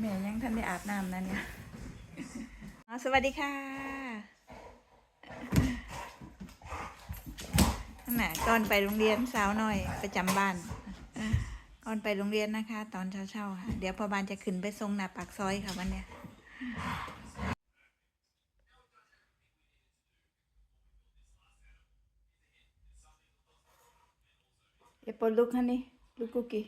แม่ยังท่านได้อาบน้ำนั่นเนี่ยสวัสดีค่ะนั่นน่ะก่อนไปโรงเรียนสาวหน่อยประจำบ้านก่อนไปโรงเรียนนะคะ ตอนเช้าๆค่ะ เดี๋ยวพอบานจะขึ้นไปส่งหน้าปากซอยค่ะวันเนี้ยเอปลุกฮันนี่ลุกกุกี้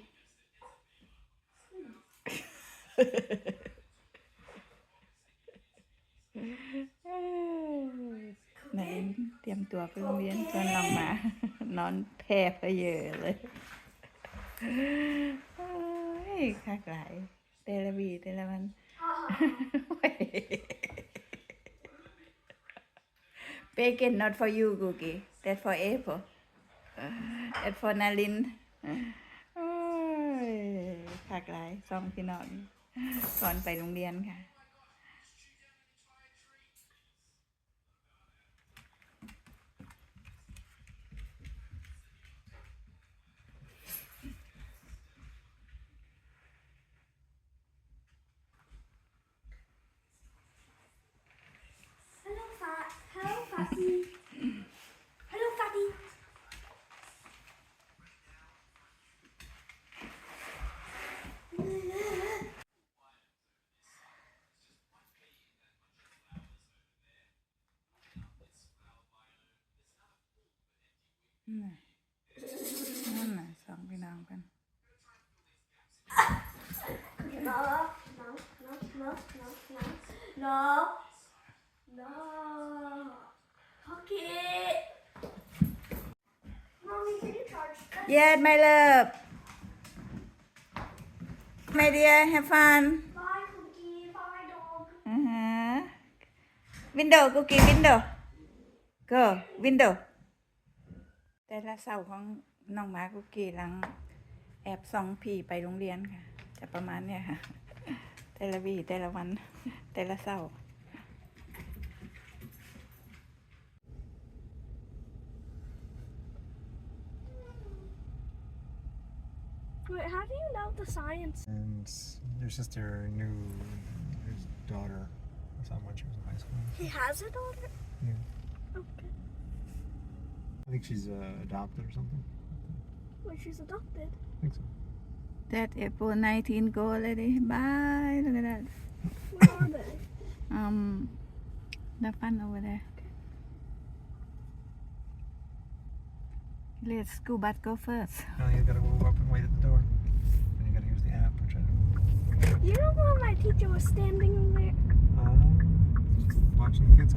ไหนเตรียมตัวไปโรงเรียนเพื่อนลองมา นอนแพร่เพเยอะเลยคักหลายเตละวีเตละมัน Bacon not for you Cookie that for Apple that for Nalin โอ้ยคักหลายสองพี่น้อง ก่อนไปโรงเรียนค่ะ Hello, Fat. Hello, Fatty. Hello, Fatty. นั่นน่ะนั่นน่ะสองพี่น้องกัน No, no, no, no, no, no, no, no. Okay. Mommy, can you charge that? Yes my love my dear have fun Bye, Cookie. Bye, dog. อือฮะ window กุกกี้ window go window แต่ละเสาร์ของน้องหมากุกกี้หลัง แอบส่องผีไปโรงเรียนค่ะ จะประมาณเนี้ยค่ะ แต่ละวีแต่ละวัน แต่ละเสาร์ Wait, how do you know the science? And your sister knew his daughter someone when she was in high school. He has a daughter? Yeah. Okay. I think she's uh, adopted or something. Wait, she's adopted. I think so. that April 19 go already bye look at that Where are they? um the fun over there let school bus go first Now you gotta go up and wait at the door. And you gotta use the app or try to. You know when my teacher was standing there? Uh, watching the kids.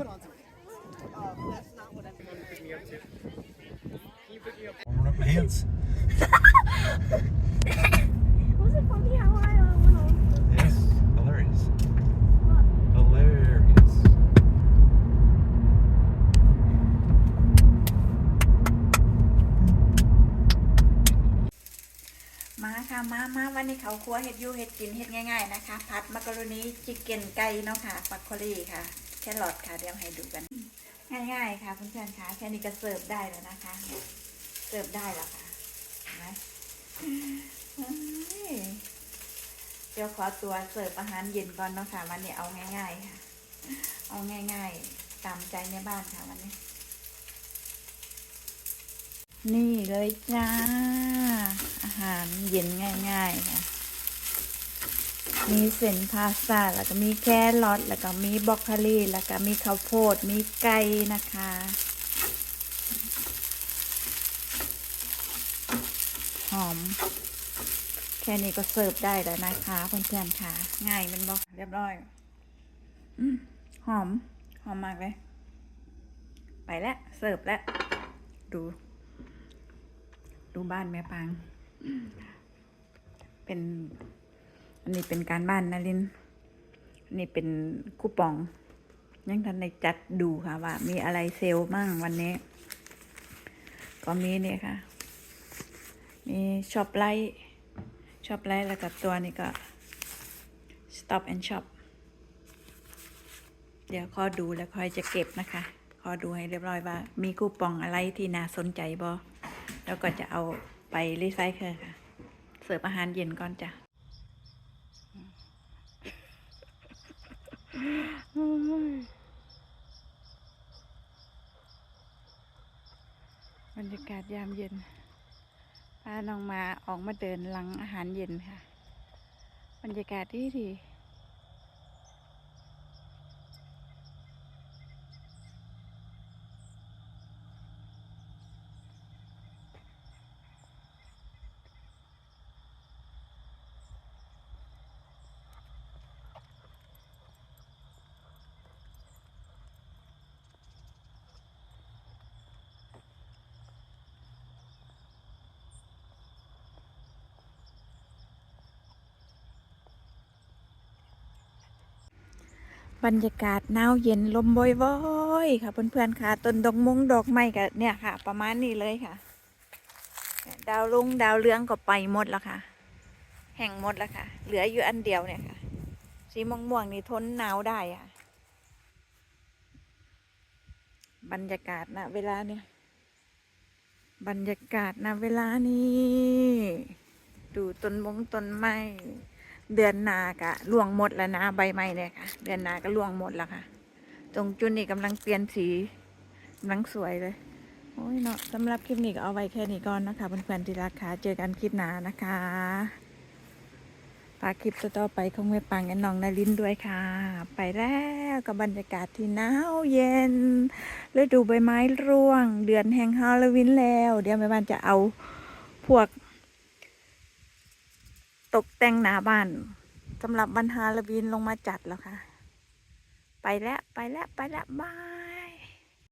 'Em up my hands. Was it funny how I uh, went on? Yes. Hilarious. What? Hilarious. มาค่ะมามาวันนี้เขาครัวเห็ดยูเห็ดกินเห็ดง่ายๆนะคะ ผัดมักกะโรนีชิคเก้นไก่เนาะค่ะปักโคลี่ค่ะ รอทค่ะเดี๋ยวให้ดูกัน ง่าย ๆ ค่ะเพื่อนๆค่ะแค่นี้ก็เสิร์ฟได้แล้วนะคะ เสิร์ฟได้แล้วค่ะเห็นไหมเฮ้ยเดี๋ยวขอตัวเสิร์ฟอาหารเย็นก่อนเนาะค่ะวันนี้เอาง่าย ๆ ค่ะ เอาง่าย ๆ ตามใจในบ้านค่ะวันนี้ นี่เลยจ้า อาหารเย็นง่าย ๆ ค่ะ มีเส้นพาสต้าแล้วก็มีแครอทแล้วก็มีบรอกโคลีแล้วก็มีข้าวโพด มีไก่นะคะ หอม แค่นี้ก็เสิร์ฟได้แล้วนะคะเพื่อนๆค่ะ ง่ายมันบอกเรียบร้อยอหอม หอมมากเลย ไปแล้ว เสิร์ฟแล้ว ดู ดูบ้านแม่ปางเป็น อันนี้เป็นการบ้านนะลินนนี้เป็นคูปอง ยังทันในจัดดูค่ะว่า มีอะไรเซลล์มั่งวันนี้ ก็มีเนี่ยค่ะ มีช็อปไลท์ช็อปไลท์แล้วกับตัวนี้ก็ stop and shop เดี๋ยวขอดูแล้วค่อยจะเก็บนะคะขอดูให้เรียบร้อยว่า มีคูปองอะไรที่น่าสนใจบ่แล้วก็จะเอาไปรีไซเคิลค่ะ เสิร์ฟอาหารเย็นก่อนจ้ะ บรรยากาศยามเย็นพาน้องมาออกมาเดินหลังอาหารเย็นค่ะ บรรยากาศที่ดี บรรยากาศหนาวเย็นลมโบอยๆค่ะเพื่อนๆค่ะต้นดอกมงดอกไม้กับเนี่ยค่ะ ประมาณนี้เลยค่ะ ดาวลุงดาวเรืองก็ไปหมดแล้วค่ะ แห่งหมดแล้วค่ะ เหลืออยู่อันเดียวเนี่ยค่ะ สีม่วงๆนี่ทนหนาวได้ค่ะ บรรยากาศนะเวลาเนี่ยบรรยากาศนะเวลานี้ ดูต้นมงต้นไม้ เดือนนากะล่วงหมดแล้วนะใบไม้เนี่ยค่ะ เดือนนาก็ล่วงหมดแล้วค่ะ ตรงจุดนี้กำลังเปลี่ยนสีกำลังสวยเลยโอ้ยเนาะสำหรับคลิปนี้ก็เอาไว้แค่นี้ก่อนนะคะเพื่อนๆที่รักค่ะเจอกันคลิปหน้านะคะฝากคลิปต่อไปของแม่ปังและน้องนารินด้วยค่ะ ไปแล้วกับบรรยากาศที่หนาวเย็นฤดูใบไม้ร่วง เดือนแห่งฮาโลวีนแล้ว เดี๋ยวแม่บ้านจะเอาพวก ตกแต่งหน้าบ้านสำหรับวันฮาโลวีนลงมาจัดแล้วค่ะ ไปแล้ว ไปแล้ว ไปแล้วบาย